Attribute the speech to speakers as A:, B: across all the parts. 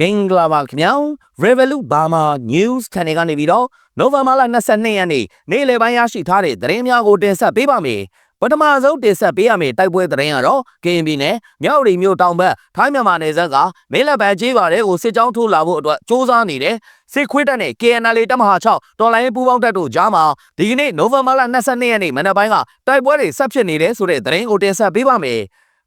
A: မင်္ဂလာပါခင်ဗျာ Revolut Burma News Channel ကနေပြီးတော့ November လ22ရက်နေ့နေ့လယ်ပိုင်းရရှိထားတဲ့သတင်းများကိုတင်ဆက်ပေးပါမယ်ပထမဆုံးတင်ဆက်ပေးရမယ့်တိုက်ပွဲသတင်းကတော့ KNB နဲ့မြောက်ရီမြို့တောင်ဘက်ထိုင်းမြန်မာနယ်စပ်ကမဲလက်ပံကျေးပါတဲ့ကိုစစ်ကြောင်းထိုးလာဖို့အတွက်စ조사နေတယ်စစ်ခွေးတပ်နဲ့ KNL တပ်မဟာ6တော်လိုင်းပူးပေါင်းတပ်တို့ကြားမှာဒီကနေ့ November လ22ရက်နေ့မနက်ပိုင်းကတိုက်ပွဲတွေဆက်ဖြစ်နေတယ်ဆိုတဲ့သတင်းကိုတင်ဆက်ပေးပါမယ်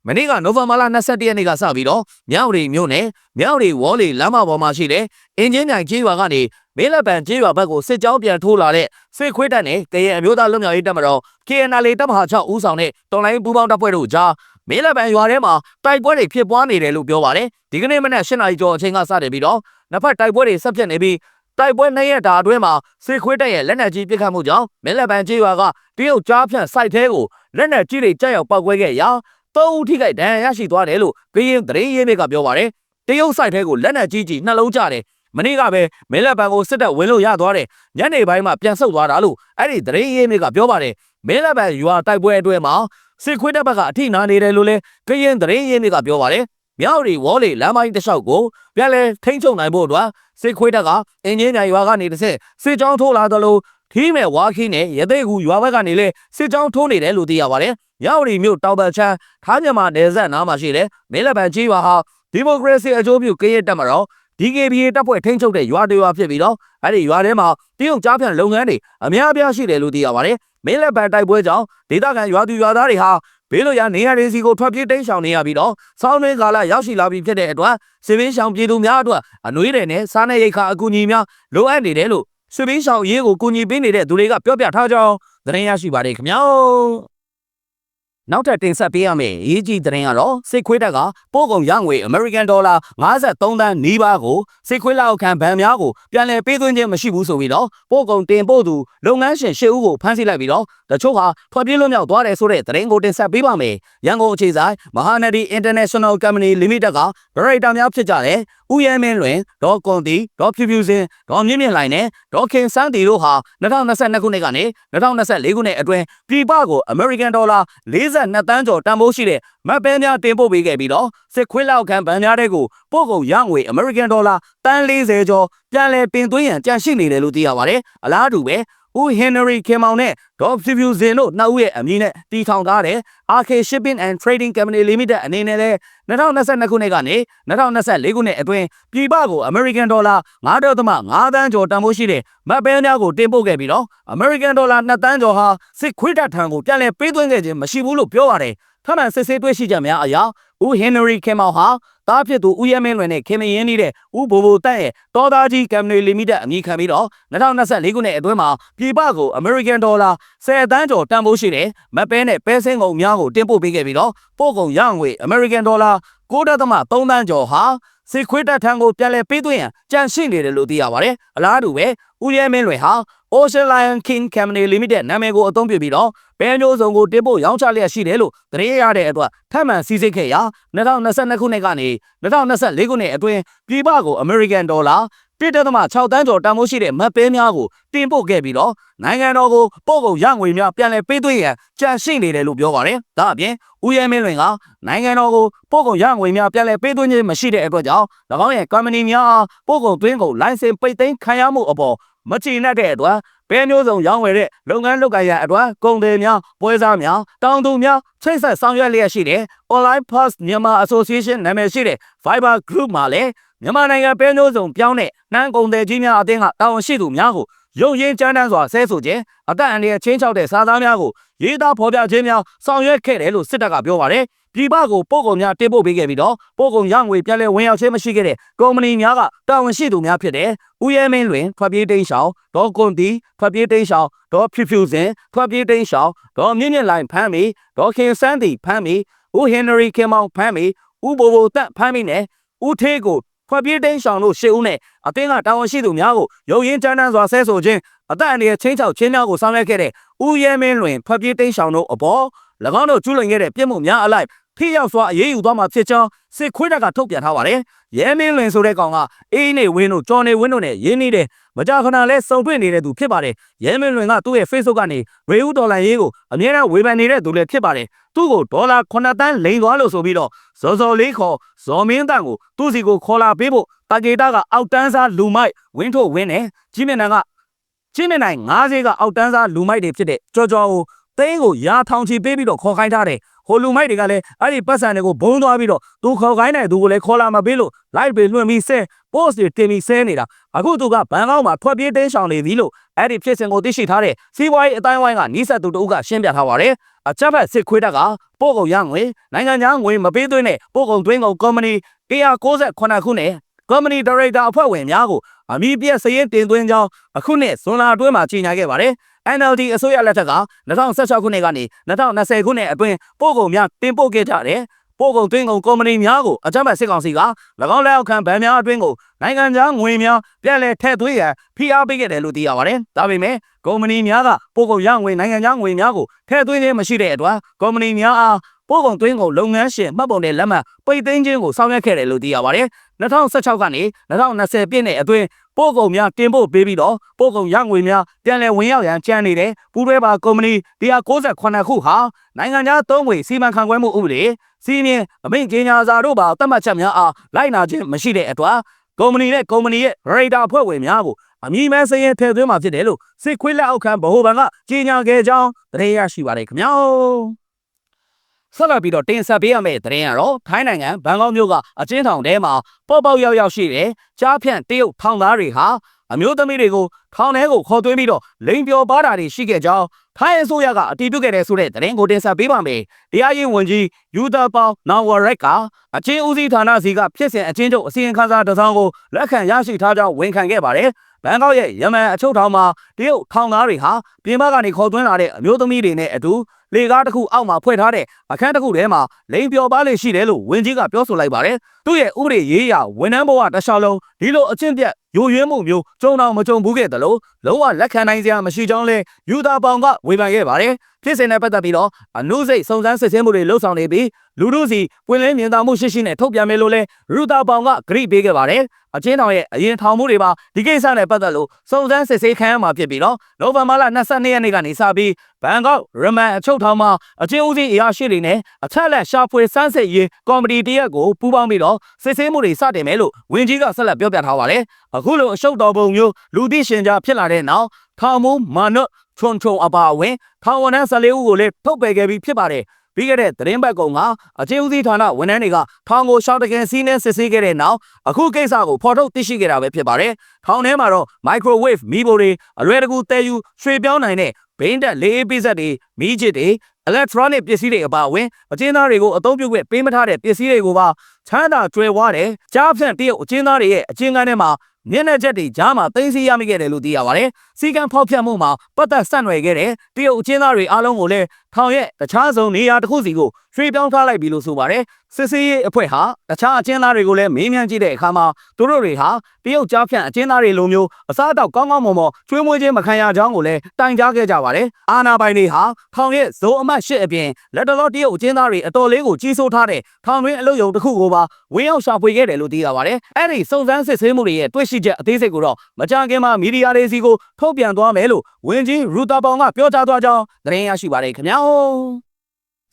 A: မနေ့ကနိုဝင်ဘာလ22ရက်နေ့ကစပြီးတော့မြောက်ရီမြို့နယ်မြောက်ရီဝေါ်လီလမ်းမပေါ်မှာရှိတဲ့အင်ဂျင်မြိုင်ကျေးရွာကနေမဲလက်ပံကျေးရွာဘက်ကိုစစ်ကြောင်းပြန်ထိုးလာတဲ့စစ်ခွေးတပ်နဲ့ကရင်အမျိုးသားလွတ်မြောက်ရေးတပ်မတော် KNL တပ်မဟာ6ဦးဆောင်တဲ့တော်လိုင်းပူးပေါင်းတပ်ဖွဲ့တို့ကြားမဲလက်ပံရွာထဲမှာတိုက်ပွဲတွေဖြစ်ပွားနေတယ်လို့ပြောပါတယ်ဒီကနေ့မနက်၈နာရီကျော်အချိန်ကစတင်ပြီးတော့နှစ်ဖက်တိုက်ပွဲတွေဆက်ဖြစ်နေပြီးတိုက်ပွဲနှစ်ရက်တာအတွင်းမှာစစ်ခွေးတပ်ရဲ့လက်နက်ကြီးပစ်ခတ်မှုကြောင့်မဲလက်ပံကျေးရွာကတရုတ်ကြားဖြန့်စိုက်သေးကိုလက်နက်ကြီးတွေကြောက်ရောက်ပောက်ကွဲခဲ့ရာ သုံးဦးထိခိုက်ဒဏ်ရာရရှိသွားတယ်လို့ကရင်သတင်းရင်းမြစ်ကပြောပါတယ်တရုတ်ဆိုင်ထဲကိုလက်နက်ကြီးကြီးနှလုံးကျတယ်မနေ့ကပဲမဲလက်ပံကိုစစ်တပ်ဝင်လို့ရသွားတယ်ညနေပိုင်းမှာပြန်ဆုတ်သွားတာလို့အဲ့ဒီသတင်းရင်းမြစ်ကပြောပါတယ်မဲလက်ပံရွာတိုက်ပွဲအတွင်းမှာစစ်ခွေးတပ်ဘက်ကအထိနာနေတယ်လို့လဲကရင်သတင်းရင်းမြစ်ကပြောပါတယ်မြောက်ရီဝေါ်လီလမ်းမိုင်းတစ်လျှောက်ကိုပြန်လဲထိန်းချုပ်နိုင်ဖို့အတွက်စစ်ခွေးတပ်ကအင်ဂျင်ညာရွာကနေတစ်ဆက်စစ်ကြောင်းထိုးလာသလိုခီးမဲ့ဝါခီးနဲ့ရသေးကူရွာဘက်ကနေလဲစစ်ကြောင်းထိုးနေတယ်လို့သိရပါတယ်။ ရောက်ရီမြို့တောင်ပတ်ချမ်းထားမြန်မာနယ်စပ်နားမှာရှိတဲ့မဲလပန်ကြီးရွာဟာဒီမိုကရေစီအကျိုးပြုကရင်တပ်မတော် DKBA တပ်ဖွဲ့ထိန်းချုပ်တဲ့ရွာတွေရွာဖြစ်ပြီးတော့အဲ့ဒီရွာထဲမှာတရုတ်ကြားဖြန့်လုပ်ငန်းတွေအများအပြားရှိတယ်လို့သိရပါတယ်။မဲလက်ပန်တိုက်ပွဲကြောင့်ဒေသခံရွာသူရွာသားတွေဟာဘေးလွတ်ရာနေရာတွေစီကိုထွက်ပြေးတိမ်းရှောင်နေရပြီးတော့ဆောင်းတွင်းကာလရောက်ရှိလာပြီဖြစ်တဲ့အတွက်စစ်ဘေးရှောင်ပြည်သူများအတွက်အနှွေးတွေနဲ့စားနပ်ရိက္ခာအကူအညီများလိုအပ်နေတယ်လို့စစ်ဘေးရှောင်အရေးကိုကူညီပေးနေတဲ့သူတွေကပြောပြထားကြောင်းသတင်းရရှိပါတယ်ခင်ဗျာ နောက်ထပ်တင်ဆက်ပေးရမယ့်ရေးကြီးသတင်းကတော့စစ်ခွေးတပ်ကပို့ကုန်ရငွေအမေရိကန်ဒေါ်လာ53သန်းနီးပါးကိုစစ်ခွေးလောက်ခံဗန်များကိုပြန်လည်ပေးသွင်းခြင်းမရှိဘူးဆိုပြီးတော့ပို့ကုန်တင်ပို့သူလုပ်ငန်းရှင်၈ဦးကိုဖမ်းဆီးလိုက်ပြီးတော့တချို့ဟာထွက်ပြေးလွတ်မြောက်သွားတယ်ဆိုတဲ့သတင်းကိုတင်ဆက်ပေးပါမယ်။ရန်ကုန်အခြေဆိုင်မဟာနဒီ International Company Limited ကဒရိုက်တာများဖြစ်ကြတဲ့ဦးရဲမင်းလွင်ဒေါ်ကွန်တီဒေါ်ဖြူဖြူစင်ဒေါ်မြင့်မြင့်လိုင်နဲ့ဒေါ်ခင်စန်းတီတို့ဟာ2022ခုနှစ်ကနေ2024ခုနှစ်အတွင်းပြည်ပကိုအမေရိကန်ဒေါ်လာ40 52တန်းကျော်တန်ဖိုးရှိတဲ့မက်ပဲများတင်ပို့ပေးခဲ့ပြီးတော့စစ်ခွေးလောက်ခံဗန်များတဲ့ကိုပို့ကုန်ရငွေ American Dollar တန်း40ကျော်ပြန်လည်ပင်သွင်းရန်ကြန့်ရှိနေတယ်လို့သိရပါတယ်။အလားတူပဲ ဦးဟင်နရီခင်မောင်နဲ့ဒေါ်ဖြူဖြူစင်တို့နှစ်ဦးရဲ့အမည်နဲ့တီထောင်ထားတဲ့ RK Shipping and Trading Company Limited အနေနဲ့လည်း2022ခုနှစ်ကနေ2024ခုနှစ်အတွင်းပြည်ပကို American Dollar 9.5သန်းကျော်တန်ဖိုးရှိတဲ့မတ်ပဲများကိုတင်ပို့ခဲ့ပြီးတော့ American Dollar 2သန်းကျော်ဟာစစ်ခွေးတပ်ထံကိုပြန်လည်ပေးသွင်းခဲ့ခြင်းမရှိဘူးလို့ပြောပါတယ်။ထပ်မံစစ်ဆေးတွေ့ရှိချက်များအရဦးဟင်နရီခင်မောင်ဟာ တားဖြစ်သူဦးရဲမင်းလွင်နဲ့ခင်မင်းနေတဲ့ဦးဘိုဘိုတန့်ရဲ့တော်သားကြီးကမ်ပဏီလီမိတက်အမည်ခံပြီးတော့2024ခုနှစ်အတွင်းမှာပြည်ပကို American Dollar 10တန်းကျော်တန်ဖိုးရှိတဲ့မပဲနဲ့ပဲစင်းကုန်များကိုတင်ပို့ပေးခဲ့ပြီးတော့ပို့ကုန်ရငွေ American Dollar 9.3တန်းကျော်ဟာစစ်ခွေးတပ်ထံကိုပြန်လည်ပေးသွင်းရန်ကြံရှိနေတယ်လို့သိရပါတယ်။အလားတူပဲဦးရဲမင်းလွင်ဟာ Ocean Lion King Company Limited နာမည်ကိုအသုံးပြုပြီးတော့ဘဲမျိုးစုံကိုတင်ပို့ရောင်းချလျက်ရှိတယ်လို့သတင်းရတဲ့အတွက်ထပ်မံစီစစ်ခဲ့ရာ2022ခုနှစ်ကနေ2024ခုနှစ်အတွင်းပြည်ပကို American Dollar 1.6တန်းကျော်တန်ဖိုးရှိတဲ့မတ်ပဲများကိုတင်ပို့ခဲ့ပြီးတော့နိုင်ငံတော်ကိုပို့ကုန်ရငွေများပြန်လည်ပေးသွင်းရန်ကြံရှိနေတယ်လို့ပြောပါတယ်။ဒါအပြင်ဦးရဲမင်းလွင်ကနိုင်ငံတော်ကိုပို့ကုန်ရငွေများပြန်လည်ပေးသွင်းခြင်းမရှိတဲ့အတွက်ကြောင့်၎င်းရဲ့ကုမ္ပဏီများအားပို့ကုန်သွင်းကုန်လိုင်စင်ပိတ်သိမ်းခံရမှုအပေါ် မချီနှက်တဲ့အတွက်ဘယ်မျိုးစုံရောင်းဝယ်တဲ့လုပ်ငန်းလုပ်ကိုင်ရအတွက်ကုန်သည်များပွဲစားများတောင်သူများချိတ်ဆက်ဆောင်ရွက်လျက်ရှိတဲ့ Online Pass မြန်မာ Association နာမည်ရှိတဲ့ Viber Group မှာလည်းမြန်မာနိုင်ငံပဲမျိုးစုံပြောင်းတဲ့နှမ်းကုန်သည်ကြီးများအသင်းကတာဝန်ရှိသူများကိုရုံရင်းကြမ်းတမ်းစွာဆဲဆိုခြင်းအသက်အန္တရာယ်ချင်းချောက်တဲ့စာသားများကိုရေးသားဖော်ပြခြင်းများဆောင်ရွက်ခဲ့တယ်လို့စစ်တပ်ကပြောပါတယ် ပြည်ပကိုပို့ကုန်များတင်ပို့ပေးခဲ့ပြီးတော့ပို့ကုန်ရငွေပြန်လည်ဝင်ရောက်ခြင်းမရှိခဲ့တဲ့ကုမ္ပဏီများကတာဝန်ရှိသူများဖြစ်တဲ့ဦးရဲမင်းလွင်ထွက်ပြေးတိမ်းရှောင်ဒေါ်ကွန်တီထွက်ပြေးတိမ်းရှောင်ဒေါ်ဖြူဖြူစင်ထွက်ပြေးတိမ်းရှောင်ဒေါ်မြင့်မြင့်လိုင်ဖမ်းမီဒေါ်ခင်စန်းတီဖမ်းမီဦးဟင်နရီခင်မောင်ဖမ်းမီဦးဘိုဘိုတက်ဖမ်းမီနဲ့ဦးထေးကိုထွက်ပြေးတိမ်းရှောင်လို့ရှစ်ဦးနဲ့အသင်းကတာဝန်ရှိသူများကိုရုံရင်းချမ်းတန်းစွာဆဲဆိုခြင်းအသက်အန္တရာယ်ချင်းချောက်ချင်းများကိုဆောင်ရွက်ခဲ့တဲ့ဦးရဲမင်းလွင်ထွက်ပြေးတိမ်းရှောင်တို့အပေါ်၎ င်းတို့ကျူးလွန်ခဲ့တဲ့ပြစ်မှုများအလိုက်ထထိရောက်စွာအရေးယူသွားမှာဖြစ်ကြောင်းစစ်ခွေးတပ်ကထုတ်ပြန်ထားပါတယ်။ရဲမင်းလွင်ဆိုတဲ့ကောင်ကအေးနေဝင်းတို့ကျော်နေဝင်းတို့နဲ့ရင်းနှီးတဲ့မကြာခဏလဲစုံတွေ့နေတဲ့သူဖြစ်ပါတယ်။ရဲမင်းလွင်ကသူ့ရဲ့ Facebook ကနေရေဦးဒေါ်လာရေးကိုအမြဲတမ်းဝေဖန်နေတဲ့သူလည်းဖြစ်ပါတယ်။သူ့ကိုဒေါ်လာ9တန်းလိန်သွားလို့ဆိုပြီးတော့ဇော်ဇော်လေးခေါ်ဇော်မင်းတန်ကိုသူ့စီကိုခေါ်လာပေးဖို့တာဂေတာကအောက်တန်းစားလူမိုက်ဝင်းထုတ်ဝင်းနဲ့ကြီးမြင့်နန်ကချင်းမြနိုင်90ကအောက်တန်းစားလူမိုက်တွေဖြစ်တဲ့ကြော်ကြော်ကို သိန်းကိုရာထောင်ချီပေးပြီးတော့ခေါ်ခိုင်းထားတယ်ဟိုလူမိုက်တွေကလည်းအဲ့ဒီပတ်စံတွေကိုဘုံသွားပြီးတော့သူခေါ်ခိုင်းတဲ့သူကိုလည်းခေါ်လာမပေးလို့ live တွေလွှင့်ပြီးဆဲ post တွေတင်ပြီးဆဲနေတာအခုသူကဘန်ကောက်မှာထွက်ပြေးတင်းရှောင်နေပြီလို့အဲ့ဒီဖြစ်စဉ်ကိုသိရှိထားတဲ့စီးပွားရေးအတိုင်းဝိုင်းကနီးစပ်သူတို့ကရှင်းပြထားပါတယ်အချက်ဖက်စစ်ခွေးတက်ကပို့ကုန်ရငွေနိုင်ငံခြားငွေမပေးသွင်းတဲ့ပို့ကုန်တွင်းကုန်ကုမ္ပဏီ198ခုနဲ့ company director အဖွဲ့ဝင်များကိုအမည်ပြည့်စရင်တင်သွင်းကြောင်းအခုနှစ်ဇွန်လအတွင်းမှာကြေညာခဲ့ပါတယ်။ NLD အစိုးရလက်ထက်က2016ခုနှစ်ကနေ2020ခုနှစ်အတွင်းပို့ကုန်များတင်ပို့ခဲ့ကြတဲ့ပို့ကုန်တွင်းကုန်ကုမ္ပဏီများကိုအကြမ်းဖက်စစ်ကောင်စီက၎င်းလက်အောက်ခံဗန်များအတွင်းကိုနိုင်ငံခြားငွေများပြန်လည်ထည့်သွင်းရန်ဖိအားပေးခဲ့တယ်လို့သိရပါတယ်။ဒါပေမဲ့ကုမ္ပဏီများကပို့ကုန်ရငွေနိုင်ငံခြားငွေများကိုထည့်သွင်းခြင်းမရှိတဲ့အတွက်ကုမ္ပဏီများအား ပို့ကုန်တွင်းကုန်လုပ်ငန်းရှင်မှတ်ပုံတဲ့လက်မှတ်ပိတ်သိမ်းခြင်းကိုဆောင်ရွက်ခဲ့တယ်လို့သိရပါတယ်။2016ကနေ2020ပြည့်နှစ်အတွင်းပို့ကုန်များတင်ပို့ပေးပြီးတော့ပို့ကုန်ရငွေများပြန်လည်ဝင်ရောက်ရန်ကြံနေတဲ့ပူးတွဲပါကုမ္ပဏီ198ခုဟာနိုင်ငံခြားသုံးငွေစီမံခန့်ခွဲမှုဥပဒေစီမင်းအမိန့်ကြီးညာစာတို့ပါတတ်မှတ်ချက်များအားလိုက်နာခြင်းမရှိတဲ့အတွက်ကုမ္ပဏီနဲ့ကုမ္ပဏီရဲ့ရေဒါအဖွဲ့ဝင်များကိုအမည်မဲစရင်ထည့်သွင်းမှာဖြစ်တယ်လို့စစ်ခွေးလက်အောက်ခံဗဟိုဘဏ်ကကြေညာခဲ့ကြောင်းသတင်းရရှိပါတယ်ခင်ဗျာ ဆက်လက်ပြီးတော့တင်ဆက်ပေးရမယ့်သတင်းကတော့ထိုင်းနိုင်ငံဘန်ကောက်မြို့ကအချင်းထောင်ထဲမှာပေါ့ပေါက်ရောက်ရောက်ရှိတဲ့ကြားဖြန့်တရုတ်ထောင်သားတွေဟာအမျိုးသမီးတွေကိုထောင်ထဲကိုခေါ်သွင်းပြီးတော့လိန်ပြောပါတာတွေရှိခဲ့ကြောင်းထိုင်းအစိုးရကအတည်ပြုခဲ့တဲ့ဆိုတဲ့သတင်းကိုတင်ဆက်ပေးပါမယ်။တရားရေးဝန်ကြီးယူတာပေါနာဝရက်ကအချင်းဦးစီးဌာနစီကဖြစ်စဉ်အချင်းချုပ်အစီရင်ခံစာတစ်စောင်ကိုလက်ခံရရှိထားကြောင်းဝန်ခံခဲ့ပါတယ်။ဘန်ကောက်ရဲ့ယမန်အချုပ်ထောင်မှာတရုတ်ထောင်သားတွေဟာပြင်ပကနေခေါ်သွင်းလာတဲ့အမျိုးသမီးတွေနဲ့အတူ လေကားတစ်ခုအောက်မှာဖွဲ့ထားတဲ့အခန်းတစ်ခုထဲမှာလိန်ပျော်ပါလေရှိတယ်လို့ဝန်ကြီးကပြောဆိုလိုက်ပါတယ်။သူ့ရဲ့ဥပဒေရေးရာဝန်ထမ်းဘဝတစ်လျှောက်လုံးဒီလိုအကျင့်ပြတ်ယိုယွင်းမှုမျိုးကြုံတော့မကြုံဘူးခဲ့တယ်လို့လုံးဝလက်ခံနိုင်စရာမရှိကြောင်းလဲယူတာပေါင်ကဝေဖန်ခဲ့ပါတယ်။ဖြစ်စဉ်နဲ့ပတ်သက်ပြီးတော့အနုစိတ်စုံစမ်းစစ်ဆေးမှုတွေလှုပ်ဆောင်နေပြီးလူတို့စီပွင့်လင်းမြင်သာမှုရှိရှိနဲ့ထုတ်ပြန်မယ်လို့လဲရူတာပေါင်ကဂရိပေးခဲ့ပါတယ်။အချင်းတော်ရဲ့အရင်ထောင်မှုတွေပါဒီကိစ္စနဲ့ပတ်သက်လို့စုံစမ်းစစ်ဆေးခံရမှာဖြစ်ပြီးတော့နိုဝင်ဘာလ22ရက်နေ့ကနေစပြီး ဘန်ကောက်ရမန်အချုပ်ထောင်မှာအချင်းဦးစီးအရာရှိတွေနဲ့အထက်လက်ရှာဖွေစမ်းစစ်ရေးကော်မတီတရက်ကိုပူးပေါင်းပြီးတော့စစ်ဆေးမှုတွေစတင်မယ်လို့ဝန်ကြီးကဆက်လက်ပြောပြထားပါတယ်။အခုလိုအရှုပ်တော်ပုံမျိုးလူသိရှင်ကြားဖြစ်လာတဲ့နောက်ထောင်မုံမာနွတ်ထွန်ထုံအပါအဝင်ထောင်ဝန်ထမ်း14ဦးကိုလည်းထုတ်ပယ်ခဲ့ပြီးဖြစ်ပါတယ်။ပြီးခဲ့တဲ့သတင်းပတ်ကောင်ကအချင်းဦးစီးဌာနဝန်ထမ်းတွေကထောင်ကိုရှောက်တခင်စီးနှင်းစစ်ဆေးခဲ့တဲ့နောက်အခုကိစ္စကိုဖော်ထုတ်သိရှိခဲ့တာပဲဖြစ်ပါတယ်။ထောင်ထဲမှာတော့ microwave မီးဖိုတွေအလွယ်တကူတည်ယူရွှေပြောင်းနိုင်တဲ့ ဘိန်းတက်လေးအေးပိစက်တွေမီးချစ်တွေ electronic ပစ္စည်းတွေအပါအဝင်အကျဉ်းသားတွေကိုအသုံးပြုခွင့်ပေးမထားတဲ့ပစ္စည်းတွေကိုပါချမ်းသာကျွယ်ဝတဲ့ကြားဖြန့်တရုတ်အကျဉ်းသားတွေရဲ့အကျဉ်းကန်းထဲမှာမျက်နှာချက်တွေကြားမှာသိသိရမိခဲ့တယ်လို့သိရပါတယ်။စီကံဖောက်ဖျက်မှုမှာပတ်သက်ဆက်နွယ်ခဲ့တဲ့တရုတ်အကျဉ်းသားတွေအားလုံးကိုလည်းထောင်ရဲ့တခြားစုံနေရာတစ်ခုစီကိုရွှေ့ပြောင်းထားလိုက်ပြီလို့ဆိုပါတယ်။ စစ်စေးရေးအဖွဲ့ဟာတခြားအကျဉ်းသားတွေကိုလည်းမေးမြန်းကြည့်တဲ့အခါမှာသူတို့တွေဟာတရုတ်ကြားဖြန့်အကျဉ်းသားတွေလိုမျိုးအစားအသောက်ကောင်းကောင်းမွန်မွန်ကျွေးမွေးခြင်းမခံရကြောင်းကိုလည်းတိုင်ကြားခဲ့ကြပါတယ်။အာနာပိုင်တွေဟာထောင်ရဲ့ဇိုးအမတ်ရှစ်အပြင်လက်တလောတရုတ်အကျဉ်းသားတွေအတော်လေးကိုကြီးစိုးထားတဲ့ထောင်တွင်းအလုပ်ရုံတစ်ခုကိုပါဝင်းရောက်ရှာဖွေခဲ့တယ်လို့သိရပါတယ်။အဲ့ဒီစုံစမ်းစစ်ဆေးမှုတွေရဲ့တွေ့ရှိချက်အသေးစိတ်ကိုတော့မကြခင်မှာမီဒီယာတွေစီကိုထုတ်ပြန်သွားမယ်လို့ဝန်ကြီးရူတာပေါင်ကပြောကြားသွားကြောင်းသတင်းရရှိပါတယ်ခင်ဗျာ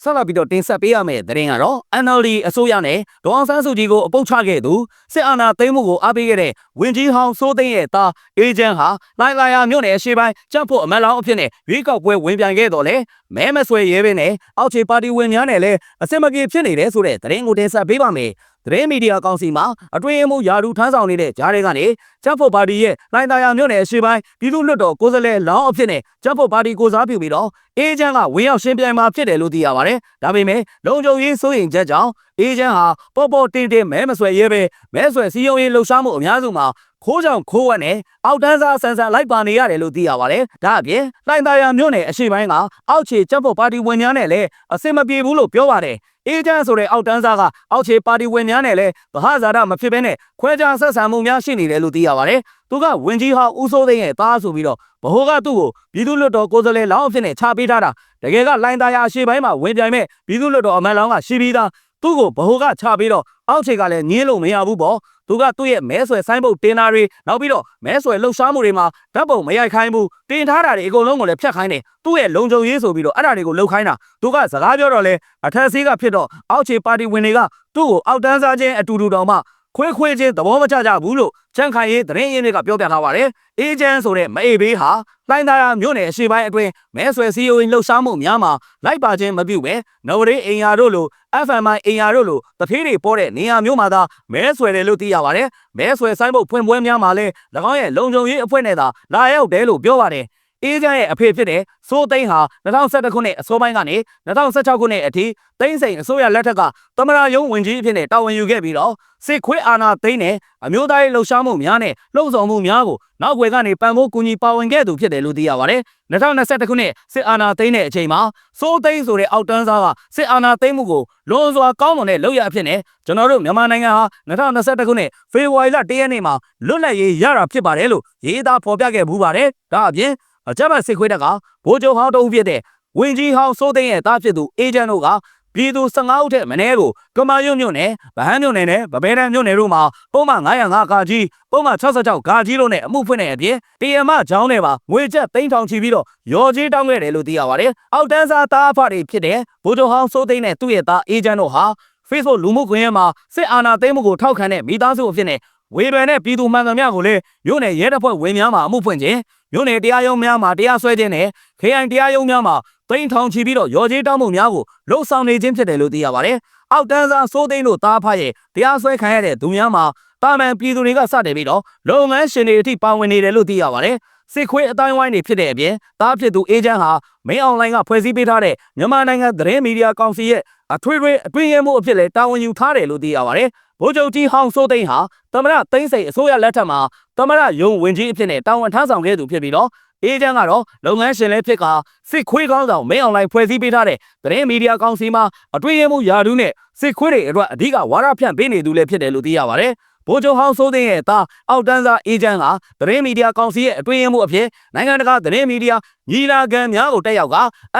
A: ဆက်လက်ပြီးတော့တင်ဆက်ပေးရမယ့်သတင်းကတော့ NLD အစိုးရနဲ့ဒေါအောင်ဆန်းစုကြည်ကိုအပုတ်ချခဲ့သူစစ်အာဏာသိမ်းမှုကိုအားပေးခဲ့တဲ့ဝင်ကြီးဟောင်းစိုးသိန်းရဲ့သားအေဂျင့်ဟာလိုင်လာယာမြို့နယ်အရှိပိုင်းကြံ့ဖို့အမတ်လောင်းအဖြစ်နဲ့ရွေးကောက်ပွဲဝင်ပြိုင်ခဲ့တော်လဲမဲမဆွဲရဲဘဲနဲ့အောက်ခြေပါတီဝင်များနဲ့လည်းအစင်မပြေဖြစ်နေတယ်ဆိုတဲ့သတင်းကိုတင်ဆက်ပေးပါမယ် သတင်းမီဒီယာကောင်စီမှာအတွင်းအမှုယာဒူထမ်းဆောင်နေတဲ့ဂျားတွေကနေဂျက်ဖို့ပါတီရဲ့လိုင်တာယာမြို့နယ်အရှိပိုင်းပြည်သူ့လွှတ်တော်ကိုယ်စားလှယ်လောင်းအဖြစ်နဲ့ဂျက်ဖို့ပါတီကိုစားပြုပြီးတော့အေဂျင့်ကဝင်ရောက်ရှင်းပြိုင်မှာဖြစ်တယ်လို့သိရပါတယ်။ဒါပေမဲ့လုံခြုံရေးစိုးရိမ်ချက်ကြောင့်အေဂျင့်ဟာပေါ်ပေါ်တင်တင်မဲမဆွဲရဲပဲမဲဆွဲစီယုံရေးလှုပ်ရှားမှုအများစုမှာခိုးကြောင်ခိုးဝက်နဲ့အောက်တန်းစားဆန်ဆန်လိုက်ပါနေရတယ်လို့သိရပါတယ်။ဒါအပြင်လိုင်တာယာမြို့နယ်အရှိပိုင်းကအောက်ခြေကြက်ဖို့ပါတီဝင်များနဲ့လည်းအစင်မပြေဘူးလို့ပြောပါတယ်။ အေဂျင့်ဆိုတဲ့အောက်တန်းစားကအောက်ခြေပါတီဝင်များနဲ့လည်းဗဟဇာတမဖြစ်ဘဲနဲ့ခွဲခြားဆက်ဆံမှုများရှိနေတယ်လို့သိရပါတယ်။သူကဝင်ကြီးဟောင်းဦးစိုးသိန်းရဲ့သားဆိုပြီးတော့ဗဟိုကသူ့ကိုပြည်သူ့လွတ်တော်ကိုယ်စားလှယ်လောင်းအဖြစ်နဲ့ချပေးထားတာတကယ်ကလိုင်းသားရအရှိပိုင်းမှာဝင်ပြိုင်မဲ့ပြည်သူ့လွတ်တော်အမတ်လောင်းကရှိပြီးသား သူ့ကိုဗဟိုကချပြီးတော့အောက်ခြေကလည်းညင်းလို့မရဘူးပေါ့သူကသူ့ရဲ့မဲဆွယ်ဆိုင်းပုတ်တင်တာတွေနောက်ပြီးတော့မဲဆွယ်လှုပ်ရှားမှုတွေမှာဓာတ်ပုံမရိုက်ခိုင်းဘူးတင်ထားတာတွေအကုန်လုံးကိုလည်းဖျက်ခိုင်းတယ်သူ့ရဲ့လုံခြုံရေးဆိုပြီးတော့အဲ့ဒါတွေကိုလှုပ်ခိုင်းတာသူကစကားပြောတော့လေအထက်ဆေးကဖြစ်တော့အောက်ခြေပါတီဝင်တွေကသူ့ကိုအောက်တန်းစားခြင်းအတူတူတောင်မှ ခွဲခွဲချင်းသဘောမကျကြဘူးလို့ချန်ခိုင်ရေးသတင်းရင်းတွေကပြောပြထားပါတယ်အေဂျင့်ဆိုတဲ့မအေးဘေးဟာလိုင်းသားရမြို့နယ်အရှိပိုင်းအတွင်းမဲဆွယ်စီယိုရင်လှုပ်ရှားမှုများမှာလိုက်ပါခြင်းမပြုပဲနဝရေးအင်ယာတို့လို FMI အင်ယာတို့လိုတထေးတွေပေါ်တဲ့နေရာမျိုးမှာသာမဲဆွယ်တယ်လို့သိရပါတယ်မဲဆွယ်ဆိုင်ဖို့ဖွင့်ပွဲများမှာလည်း၎င်းရဲ့လုံခြုံရေးအဖွဲ့နဲ့သာလာရောက်တယ်လို့ပြောပါတယ် အေဂျင့်ရဲ့အဖေဖြစ်တဲ့စိုးသိန်းဟာ2011ခုနှစ်အစောပိုင်းကနေ2016ခုနှစ်အထိသိန်းစိန်အစိုးရလက်ထက်ကသမရယုံဝင်ကြီးအဖြစ်နဲ့တာဝန်ယူခဲ့ပြီးတော့စစ်ခွေးအာဏာသိမ်းနဲ့အမျိုးသားရေးလှုပ်ရှားမှုများနဲ့လှုံ့ဆော်မှုများကိုနောက်ွယ်ကနေပံ့ပိုးကူညီပါဝင်ခဲ့သူဖြစ်တယ်လို့သိရပါတယ်2021ခုနှစ်စစ်အာဏာသိမ်းတဲ့အချိန်မှာစိုးသိန်းဆိုတဲ့အောက်တန်းစားကစစ်အာဏာသိမ်းမှုကိုလွန်စွာကောင်းမွန်တဲ့လုပ်ရအဖြစ်နဲ့ကျွန်တော်တို့မြန်မာနိုင်ငံဟာ2021ခုနှစ်ဖေဖော်ဝါရီလ1ရက်နေ့မှာလွတ်လပ်ရေးရတာဖြစ်ပါတယ်လို့ရေးသားဖော်ပြခဲ့မှုပါတယ်ဒါအပြင် အကြမ်းဖက်စစ်ခွေးတပ်ကဗိုလ်ချုပ်ဟောင်းတဦးဖြစ်တဲ့ဝင်းကြီးဟောင်းစိုးသိန်းရဲ့တားဖြစ်သူအေဂျင့်တို့ကပြည်သူ15ဦးထက်မနည်းကိုကမာရွတ်မြို့နယ်ဗဟန်းမြို့နယ်နဲ့ဗပဲတန်းမြို့နယ်တို့မှာပုံမှန်905ကာကြီးပုံမှန်66ကာကြီးတို့နဲ့အမှုဖွင့်တဲ့အပြင်တရားမချောင်းနဲ့ပါငွေကျပ်3000ချီပြီးတော့ရော်ကြီးတောင်းခဲ့တယ်လို့သိရပါတယ်။အောက်တန်းစားသားအဖတွေဖြစ်တဲ့ဗိုလ်ချုပ်ဟောင်းစိုးသိန်းနဲ့သူ့ရဲ့သားအေဂျင့်တို့ဟာ Facebook လူမှုကွန်ရက်မှာစစ်အာဏာသိမ်းမှုကိုထောက်ခံတဲ့မိသားစုအဖြစ်နဲ့ ဝေဖန်တဲ့ပြည်သူမှန်သမျှကိုလည်းမြို့နယ်ရဲတပ်ဖွဲ့ဝင်များမှာအမှုဖွင့်ခြင်းမြို့နယ်တရားရုံးများမှာတရားစွဲခြင်းနဲ့ KI တရားရုံးများမှာသိန်းထောင်ချီပြီးတော့ရော်ကြီးတောင်းမှုများကိုလှုပ်ဆောင်နေခြင်းဖြစ်တယ်လို့သိရပါတယ်။အောက်တန်းစားစိုးသိန်းတို့သားဖရဲ့တရားစွဲခံရတဲ့သူများမှာတာမန်ပြည်သူတွေကစတင်ပြီးတော့လုပ်ငန်းရှင်တွေအထိပါဝင်နေတယ်လို့သိရပါတယ်။စစ်ခွေးအတိုင်းဝိုင်းတွေဖြစ်တဲ့အပြင်တားဖြစ်သူအေဂျင့်ဟာမင်းအွန်လိုင်းကဖွဲ့စည်းပေးထားတဲ့မြန်မာနိုင်ငံသတင်းမီဒီယာကောင်စီရဲ့အထွေထွေအတွင်းရဲမှုအဖြစ်လဲတာဝန်ယူထားတယ်လို့သိရပါတယ်။ ဗိုလ်ချုပ်ကြီးဟောင်းစိုးသိန်းဟာသမရသိန်းစိန်အစိုးရလက်ထက်မှာသမရယုံဝင်ကြီးအဖြစ်နဲ့တာဝန်ထမ်းဆောင်ခဲ့သူဖြစ်ပြီးတော့အေဂျင့်ကတော့လုပ်ငန်းရှင်လည်းဖြစ်ကစစ်ခွေးကောင်းဆောင်မင်းအွန်လိုင်းဖွဲ့စည်းပေးထားတဲ့သတင်းမီဒီယာကောင်စီမှာအတွင်းရဲမှုယာဒူးနဲ့စစ်ခွေးတွေအတွက်အဓိကဝါဒဖြန့်ပေးနေသူလည်းဖြစ်တယ်လို့သိရပါတယ်။ ဗိုလ်ချုပ်ဟောင်းစိုးသိန်းရဲ့သားအောက်တန်းစားအေဂျင့်ကသတင်းမီဒီယာကောင်စီရဲ့အတွင်းရဲမှုအဖြစ်နိုင်ငံတကာသတင်းမီဒီယာညီလာခံများကိုတက်ရောက်က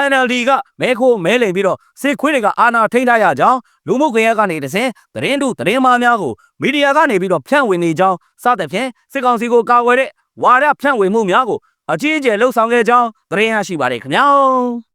A: NLD ကမဲခိုးမဲလိမ်ပြီးတော့စစ်ခွေးတွေကအာဏာထိန်းထားရကြောင်းလူမှုကွန်ရက်ကနေတစဉ်သတင်းတုသတင်းမားများကိုမီဒီယာကနေပြီးတော့ဖြန့်ဝေနေကြောင်းစသဖြင့်စစ်ကောင်စီကိုကာကွယ်တဲ့ဝါဒဖြန့်ဝေမှုများကိုအကြီးအကျယ်လှုပ်ဆောင်ခဲ့ကြောင်းသတင်းရရှိပါတယ်ခင်ဗျာ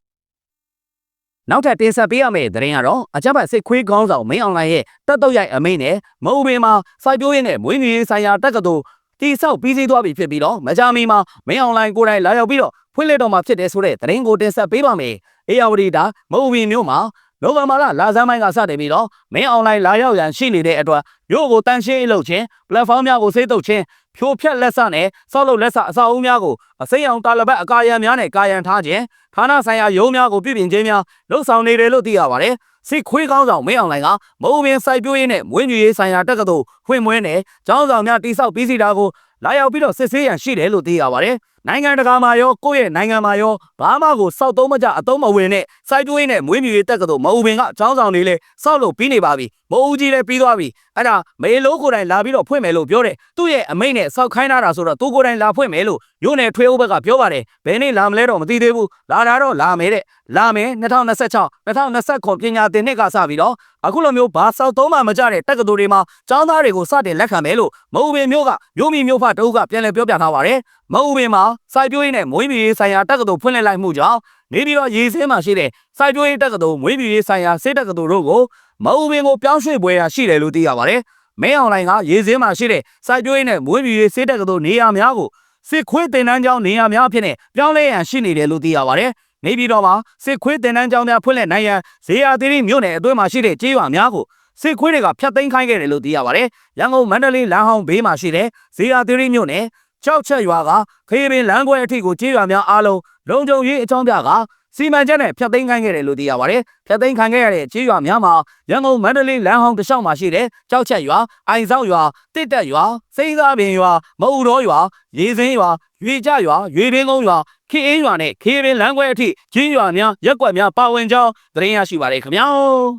A: နောက်ထပ်တင်ဆက်ပေးရမယ့်သတင်းကတော့အကြမ်းဖက်စစ်ခွေးကောင်းဆောင်မင်းအွန်လိုင်းရဲ့တက်တော့ရိုက်အမိန့်နဲ့မအူပင်မှာစိုက်ပျိုးရင်းနဲ့မွေးမြူရေးဆိုင်ရာတက္ကသိုလ်တိဆောက်ပြီးစီးသွားပြီဖြစ်ပြီးတော့မကြမီမှာမင်းအွန်လိုင်းကိုယ်တိုင်လာရောက်ပြီးတော့ဖွင့်လှစ်တော်မှာဖြစ်တယ်ဆိုတဲ့သတင်းကိုတင်ဆက်ပေးပါမယ်။အေယာဝတီတာမအူပင်မျိုးမှာ နိုဝင်ဘာလလာဇန်းပိုင်းကစတင်ပြီးတော့မင်းအွန်လိုင်းလာရောက်ရန်ရှိနေတဲ့အတွက်မြို့ကိုတန်ရှင်းအလုပ်ချင်း platform များကိုစိတ်တုပ်ချင်းဖြိုဖျက်လက်စနဲ့ဆောက်လုပ်လက်စအစာအုပ်များကိုအစိမ်းအောင်တာလပတ်အကာရံများနဲ့ကာရံထားခြင်းဌာနဆိုင်ရာရုံးများကိုပြုပြင်ခြင်းများလှုပ်ဆောင်နေတယ်လို့သိရပါတယ်စစ်ခွေးကောင်းဆောင်မင်းအောင်လိုင်ကမအုံပင်စိုက်ပျိုးရေးနဲ့မွေးမြူရေးဆိုင်ရာတက္ကသိုလ်ဖွင့်မွဲနဲ့ကျောင်းဆောင်များတိစောက်ပြီးစီတာကိုလာရောက်ပြီးတော့စစ်ဆေးရန်ရှိတယ်လို့သိရပါတယ် နိုင်ငံတကာမှာရောကိုယ့်ရဲ့နိုင်ငံမှာရောဘာမှကိုစောက်သုံးမကြအသုံးမဝင်နဲ့စိုက်ပျိုးရေးနဲ့မွေးမြူရေးတက္ကသိုလ်မအူပင်ကအကြောင်းဆောင်တွေလည်းစောက်လို့ပြီးနေပါပြီမအူကြီးလည်းပြီးသွားပြီအဲ့ဒါမေလို့ကိုယ်တိုင်လာပြီးတော့ဖွင့်မယ်လို့ပြောတယ်သူ့ရဲ့အမိန့်နဲ့စောက်ခိုင်းထားတာဆိုတော့သူကိုယ်တိုင်လာဖွင့်မယ်လို့ညို့နယ်ထွေးဦးဘက်ကပြောပါတယ်ဘယ်နေ့လာမလဲတော့မသိသေးဘူးလာတာတော့လာမယ်တဲ့လာမယ်2026 2029ပညာသင်နှစ်ကစပြီးတော့အခုလိုမျိုးဘာစောက်သုံးမှမကြတဲ့တက္ကသိုလ်တွေမှာကျောင်းသားတွေကိုစတင်လက်ခံမယ်လို့မအူပင်မျိုးကမျိုးမီမျိုးဖတအုပ်ကပြန်လည်ပြောပြထားပါတယ်မအူပင်မှာစိုက်ပျိုးရေးနဲ့မွေးမြူရေးဆိုင်ရာတက္ကသိုလ်ဖွင့်လှစ်လိုက်မှုကြောင့်နေပြီးတော့ရေးစင်းမှာရှိတဲ့စိုက်ပျိုးရေးတက္ကသိုလ်မွေးမြူရေးဆိုင်ရာစေတက္ကသိုလ်တို့ကိုမအူပင်ကိုပြောင်းရွှေ့ပွဲရရှိတယ်လို့သိရပါတယ်။မင်းအွန်လိုင်းကရေးစင်းမှာရှိတဲ့စိုက်ပျိုးရေးနဲ့မွေးမြူရေးစေတက္ကသိုလ်နေရာများကိုစစ်ခွေးတင်တန်းကျောင်းနေရာများဖြစ်နေပြောင်းလဲရန်ရှိနေတယ်လို့သိရပါတယ်။နေပြည်တော်မှာစစ်ခွေးတင်တန်းကျောင်းများဖွင့်လှစ်နိုင်ရန်ဇေယျသီရိမြို့နယ်အတွင်းမှာရှိတဲ့ကျေးရွာများကိုစစ်ခွေးတွေကဖျက်သိမ်းခိုင်းခဲ့တယ်လို့သိရပါတယ်။ရန်ကုန်မန္တလေးလမ်းဟောင်းဘေးမှာရှိတဲ့ဇေယျသီရိမြို့နယ် ကြောက်ချက်ရွာကခေပင်လမ်းခွဲအထိကိုကျေးရွာများအားလုံးလုံခြုံရေးအကြောင်းပြကစီမံချက်နဲ့ဖျက်သိမ်းခိုင်းခဲ့တယ်လို့သိရပါတယ်။ဖျက်သိမ်းခံခဲ့ရတဲ့ကျေးရွာများမှာရန်ကုန်မန္တလေးလမ်းဟောင်းတစ်လျှောက်မှာရှိတဲ့ကြောက်ချက်ရွာ၊အိုင်ဆောက်ရွာ၊တစ်တက်ရွာ၊စိမ်းစားပင်ရွာ၊မအူတော်ရွာ၊ရေစင်းရွာ၊ရွေကြရွာ၊ရွေပင်ကုန်းရွာ၊ခေအေးရွာနဲ့ခေပင်လမ်းခွဲအထိကျေးရွာများရက်ကွက်များပါဝင်ကြောင်းသတင်းရရှိပါတယ်ခင်ဗျာ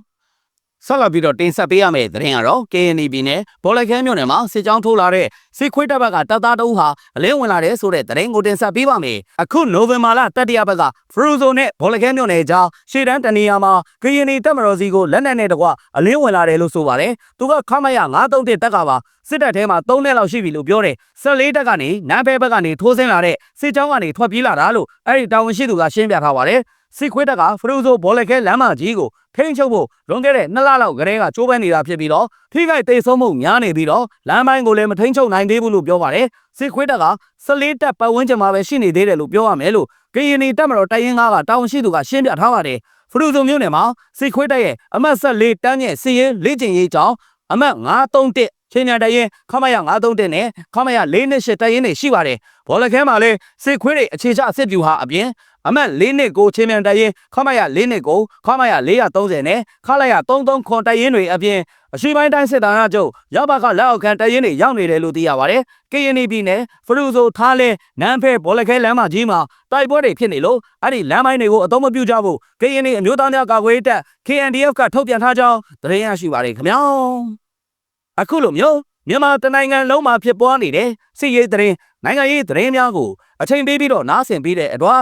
A: ။ ဆက်လက်ပြီးတော့တင်ဆက်ပေးရမယ့်သတင်းကတော့ KNB နဲ့ဘော်လခဲမြို့နယ်မှာစစ်ကြောင်းထိုးလာတဲ့စစ်ခွေးတပ်ဘက်ကတပ်သားတအုပ်ဟာအလင်းဝင်လာတဲ့ဆိုတဲ့သတင်းကိုတင်ဆက်ပေးပါမယ်။အခုနိုဝင်ဘာလတတိယဘက်ကဖရူဇိုနဲ့ဘော်လခဲမြို့နယ်ကြားရှေ့တန်းတနေရာမှာ KNB တပ်မတော်စီကိုလက်နက်နဲ့တကွအလင်းဝင်လာတယ်လို့ဆိုပါတယ်။သူကခမရ931တက်ကပါစစ်တပ်ထဲမှာ3နှစ်လောက်ရှိပြီလို့ပြောတယ်။14တက်ကနေနန်းဖဲဘက်ကနေထိုးဆင်းလာတဲ့စစ်ကြောင်းကနေထွက်ပြေးလာတာလို့အဲ့ဒီတာဝန်ရှိသူကရှင်းပြထားပါတယ်။ စစ်ခွေးတက်ကဖရူဇိုဘော်လခဲလမ်းမကြီးကိုထိန်းချုပ်ဖို့လွန်ခဲ့တဲ့နှစ်လလောက်ကတည်းကကြိုးပမ်းနေတာဖြစ်ပြီးတော့ထိခိုက်သိမ်းဆုံးမှုများနေပြီးတော့လမ်းပိုင်းကိုလည်းမထိန်းချုပ်နိုင်သေးဘူးလို့ပြောပါတယ်စစ်ခွေးတက်က14တက်ပတ်ဝန်းကျင်မှာပဲရှိနေသေးတယ်လို့ပြောရမယ်လို့ကရင်နီတပ်မတော်တိုင်းရင်းကားကတာဝန်ရှိသူကရှင်းပြထားပါတယ်ဖရူဇုံမြို့နယ်မှာစစ်ခွေးတက်ရဲ့အမတ်14တန်းရဲ့စီရင်လေ့ကျင့်ရေးကြောင်းအမတ်931ချင်းညာတရင်ခမရ931နဲ့ခမရ428တရင်တွေရှိပါတယ်ဘောလခဲမှာလည်းစစ်ခွေးတွေအခြေချစစ်ပြူဟာအပြင် အမတ်၄နှစ်ကိုချင်းမြန်တရင်ခမရ၄နှစ်ကိုခမရ430နဲ့ခလိုက်ရ33ခွန်တရင်တွေအပြင်အရှိပိုင်းတိုင်းစစ်သားများချုပ်ရပါကလက်အောက်ခံတရင်တွေရောက်နေတယ်လို့သိရပါတယ်။ KNB ပြည်နယ်ဖရူဇိုထားလဲနန်းဖဲဘောလခဲလမ်းမကြီးမှာတိုက်ပွဲတွေဖြစ်နေလို့အဲ့ဒီလမ်းပိုင်းတွေကိုအသုံးမပြုကြဖို့ KNB အမျိုးသားများကာကွယ်ရေးတပ် KNDF ကထုတ်ပြန်ထားကြောင်းသတင်းရရှိပါတယ်ခင်ဗျာ။အခုလိုမျိုးမြန်မာတနိုင်ငံလုံးမှာဖြစ်ပွားနေတဲ့စစ်ရေးသတင်းနိုင်ငံရေးသတင်းများကိုအချိန်ပေးပြီးတော့နားဆင်ပေးတဲ့အတွက်